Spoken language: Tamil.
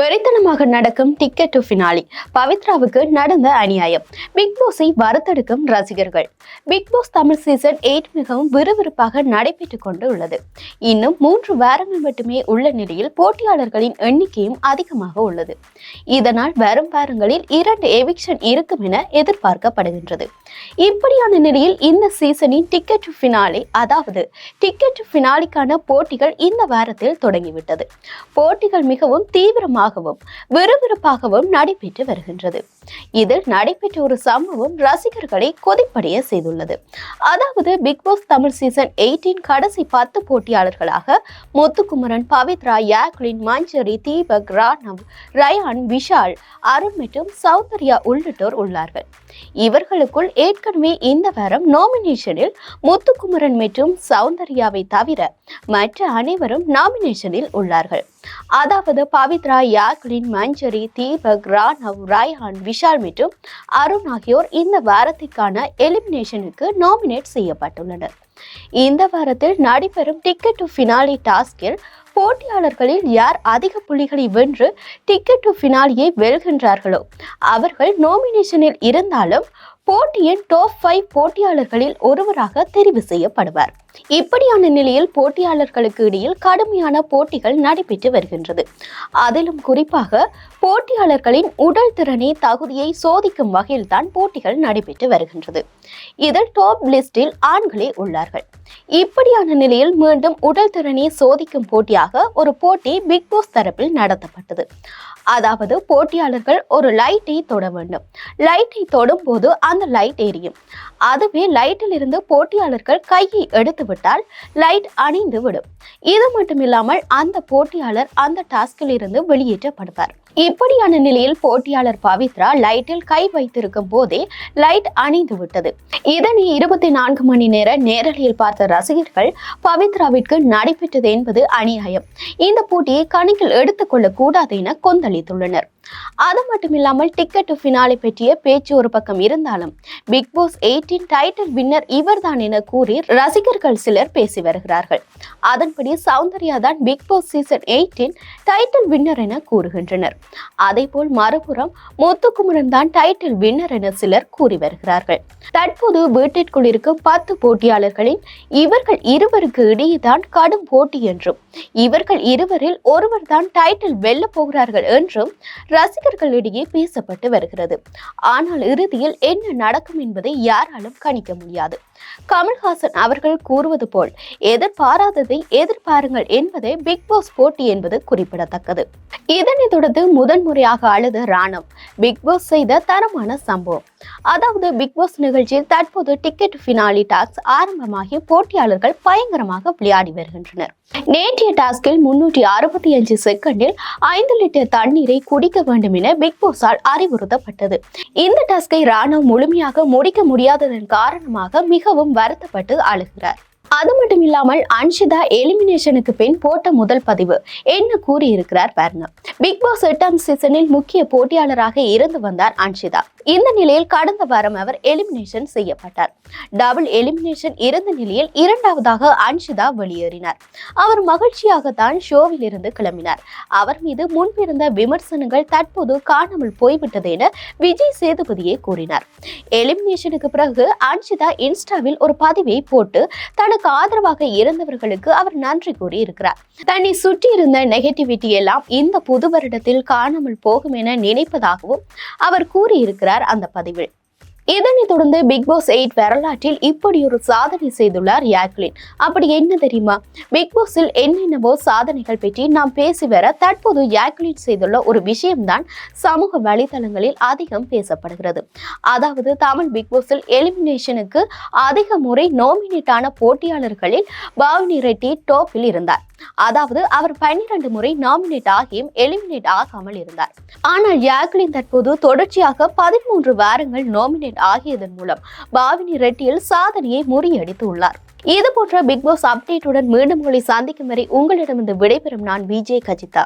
வெறித்தனமாக நடக்கும் டிக்கெட் டு ஃபினாலி. பவித்ராவுக்கு நடந்த அநியாயம். பிக் பாஸை வறுத்தெடுக்கும் ரசிகர்கள். Bigg Boss Tamil season eight மிகவும் விறுவிறுப்பாக நடைபெற்றுக் கொண்டு உள்ளது இன்னும் மூன்று வாரங்கள் மட்டுமே உள்ள நிலையில் போட்டியாளர்களின் எண்ணிக்கையும் அதிகமாக உள்ளது. இதனால் வரும் வாரங்களில் இரண்டு எவிக்ஷன் இருக்கும் என எதிர்பார்க்கப்படுகின்றது. இப்படியான நிலையில் இந்த சீசனின் டிக்கெட் டு ஃபினாலே அதாவது டிக்கெட் ஃபினாலிக்கான போட்டிகள் இந்த வாரத்தில் தொடங்கிவிட்டது. போட்டிகள் மிகவும் தீவிரமாகவும் விறுவிறுப்பாகவும் நடைபெற்று வருகின்றது. இதில் நடைபெற்ற ஒரு சம்பவம் ரசிகர்களை கொதிப்படைய செய்துள்ளது. அதாவது பிக் பாஸ் தமிழ் சீசன் எயிட்டின் கடைசி பத்து போட்டியாளர்களாக முத்துக்குமரன் பவித்ரா யாக்லின் மஞ்சரி தீபக் ராணவ் ரயான் விஷால் அருண் மற்றும் சௌந்தர்யா உள்ளிட்டோர் உள்ளார்கள். இவர்களுக்குள் ஏற்கனவே இந்த வாரம் நாமினேஷனில் முத்துக்குமரன் மற்றும் சௌந்தர்யாவை தவிர மற்ற அனைவரும் நாமினேஷனில் உள்ளார்கள். அதாவது பவித்ரா யாக்லின் மஞ்சரி தீபக் ராணவ் ராய்ஹான் விஷால் மற்றும் அருண் ஆகியோர் இந்த வாரத்திற்கான எலிமினேஷனுக்கு நாமினேட் செய்யப்பட்டுள்ளனர். இந்த வாரத்தில் நடைபெறும் டிக்கெட் டு ஃபினாலி டாஸ்கில் போட்டியாளர்களில் யார் அதிக புள்ளிகளை வென்று டிக்கெட் டு ஃபினாலியை வெல்கின்றார்களோ அவர்கள் நாமினேஷனில் இருந்தாலும் போட்டியின் டாப் ஃபைவ் போட்டியாளர்களில் ஒருவராக தெரிவு செய்யப்படுவார். இப்படியான நிலையில் போட்டியாளர்களுக்கு இடையில் கடுமையான போட்டிகள் நடைபெற்று வருகின்றது. அதிலும் குறிப்பாக போட்டியாளர்களின் உடல் திறனை தகுதியை சோதிக்கும் வகையில் தான் போட்டிகள் நடைபெற்று வருகின்றது. இதில் டாப் லிஸ்டில் ஆண்களே உள்ளார்கள். இப்படியான நிலையில் மீண்டும் உடல் திறனை சோதிக்கும் போட்டியாக ஒரு போட்டி பிக் பாஸ் தரப்பில் நடத்தப்பட்டது. அதாவது போட்டியாளர்கள் ஒரு லைட்டை தொட வேண்டும். லைட்டை தொடும் போது அந்த லைட் எரியும். அதுவே லைட்டில் இருந்து போட்டியாளர்கள் கையை எடுத்துவிட்டால் லைட் அணிந்து விடும். இது மட்டும் இல்லாமல் அந்த போட்டியாளர் அந்த டாஸ்கில் இருந்து வெளியேற்றப்படுவார். இப்படியான நிலையில் போட்டியாளர் பவித்ரா லைட்டில் கை வைத்திருக்கும் போதே லைட் அணிந்து விட்டது. இதனை இருபத்தி நான்கு மணி நேர நேரலையில் பார்த்த ரசிகர்கள் பவித்ராவிற்கு நடைபெற்றது என்பது அநியாயம். இந்த போட்டியை கணக்கில் எடுத்துக்கொள்ள கூடாது என கொந்தளித்துள்ளனர். அது மட்டும் இல்லாமல் டிக்கெட் ஃபினாலை பற்றிய பேச்சு ஒரு பக்கம் இருந்தாலும் பிக் பாஸ் எயிட் எயிட்டின் டைட்டில் வின்னர் இவர்தான் என கூறி ரசிகர்கள் சிலர் பேசி வருகிறார்கள். அதன்படி சௌந்தர்யா தான் Bigg Boss season eighteen title winner என கூறுகின்றனர். அதேபோல் மறுபுறம் முத்துக்குமரன் தான் டைட்டில் வின்னர் என சிலர் கூறி வருகிறார்கள். தற்போது வீட்டிற்குள் இருக்கும் பத்து போட்டியாளர்களின் இவர்கள் இருவருக்கு இடையே தான் கடும் போட்டி என்றும் இவர்கள் இருவரில் ஒருவர் தான் டைட்டில் வெல்ல போகிறார்கள் என்றும் ரசிகர்களிடையே பேசப்பட்டு வருகிறது. ஆனால் இறுதியில் என்ன நடக்கும் என்பதை யாரால் யாராலும் கணிக்க முடியாது. கமல்ஹாசன் அவர்கள் கூறுவது போல் எதிர்பாராததை எதிர்பாருங்கள் என்பதே பிக் பாஸ் போட்டி என்பது குறிப்பிடத்தக்கது. இதனைத் தொடர்ந்து முதன்முறையாக அழுத ராணம் பிக் பாஸ் செய்த தரமான சம்பவம். அதாவது பிக் பாஸ் நிகழ்ச்சியில் தற்போது டிக்கெட் ஃபினாலி டாஸ்க் ஆரம்பமாகி போட்டியாளர்கள் பயங்கரமாக விளையாடி வருகின்றனர். நேற்றைய டாஸ்கில் முன்னூற்றி அறுபத்தி அஞ்சு செகண்டில் ஐந்து லிட்டர் தண்ணீரை குடிக்க வேண்டும் என பிக் பாஸால் அறிவுறுத்தப்பட்டது. இந்த டாஸ்கை ராணவ் முழுமையாக முடிக்க முடியாததன் காரணமாக மிகவும் வருத்தப்பட்டு அழுகிறார். அது மட்டும் இல்லாமல் அன்ஷிதா எலிமினேஷனுக்கு பின் போட்ட முதல் பதிவு. என்ன கூறியிருக்கிறார் பாருங்க பிக் பாஸ் எட்டாம் சீசனில் முக்கிய போட்டியாளராக இருந்து வந்தார் அன்ஷிதா. இந்த நிலையில் கடந்த வாரம் அவர் எலிமினேஷன் செய்யப்பட்டார். டபுள் எலிமினேஷன் இருந்த நிலையில் இரண்டாவதாக அன்ஷிதா வெளியேறினார். அவர் மகிழ்ச்சியாகத்தான் ஷோவில் இருந்து கிளம்பினார். அவர் மீது முன்பிருந்த விமர்சனங்கள் தற்போது காணாமல் போய்விட்டது என விஜய் சேதுபதியே கூறினார். எலிமினேஷனுக்கு பிறகு அன்ஷிதா இன்ஸ்டாவில் ஒரு பதிவை போட்டு தனக்கு ஆதரவாக இருந்தவர்களுக்கு அவர் நன்றி கூறி இருக்கிறார் தன்னை சுற்றி இருந்த நெகட்டிவிட்டி எல்லாம் இந்த புது வருடத்தில் காணாமல் போகும் என நினைப்பதாகவும் அவர் கூறியிருக்கிறார் அந்த பதிவில். இதனைத் தொடர்ந்து பிக் பாஸ் எயிட் வரலாற்றில் இப்படி ஒரு சாதனை செய்துள்ளார் யாக்லின். அப்படி என்ன தெரியுமா? பிக் பாஸில் என்னென்னவோ சாதனைகள் பற்றி நாம் பேசி வர தற்போது யாக்லின் செய்துள்ள ஒரு விஷயம்தான் சமூக வலைதளங்களில் அதிகம் பேசப்படுகிறது. அதாவது தமிழ் பிக் பாஸில் எலிமினேஷனுக்கு அதிக முறை நோமினேட் ஆன போட்டியாளர்களில் பாவினி ரெட்டி டோப்பில் இருந்தார். அதாவது அவர் பன்னிரண்டு முறை நாமினேட் ஆகியும் எலிமினேட் ஆகாமல் இருந்தார். ஆனால் யாக்லின் தற்போது தொடர்ச்சியாக பதிமூன்று வாரங்கள் நாமினேட் ஆகியதன் மூலம் பாவினி ரெட்டியில் சாதனையை முறியடித்து உள்ளார். இது போன்ற பிக் பாஸ் அப்டேட்டுடன் மீண்டும் உங்களை சந்திக்கும் வரை உங்களிடமிருந்து விடைபெறும் நான் விஜய் கஜிதா.